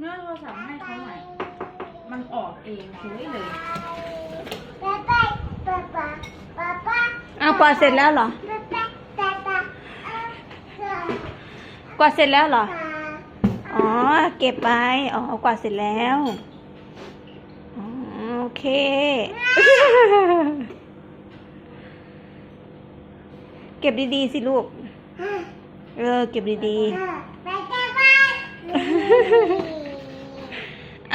เมื่อโทรศัพท์ให้เขาใหม่มันออกเองเฉยเลยเอากวาดเสร็จแล้วเหรอกวาดเสร็จแล้วเหรอ อ๋อ เก็บไปอ๋อกวาดเสร็จแล้วอ๋อโอเค เก็บดีๆสิลูก เออ เก็บดีๆเ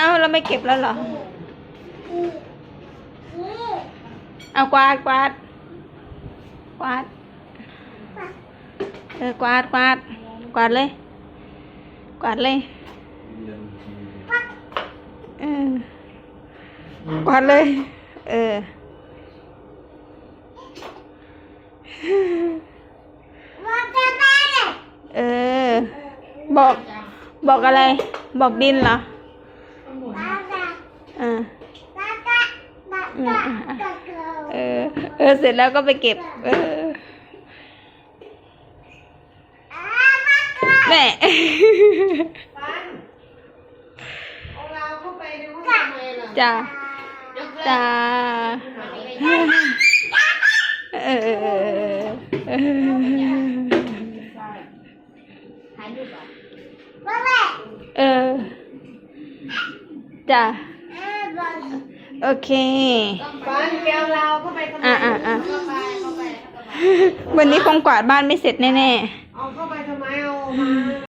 อ้าเราไม่เก็บแล้วเหรอ เอากวาดกวาดกวาดเออกวาดกวาดกวาดเลย กวาดเลยเออกวาดเลย เออเออ บอก บอกอะไร บอกดินเหรอ อ่าอืมอะอะเออ เออ เสร็จแล้วก็ไปเก็บ เออแม่เอาเราเข้าไปในห้องทำไมล่ะจ้าจ้าเออเออ จ้าโอเคปันแกวเราเข้าไปทำไมอะอะอะเข้าไปเข้าไปเข้าไปวันนี้คงกวาดบ้านไม่เสร็จแน่เอาเข้าไปทำไมเอามา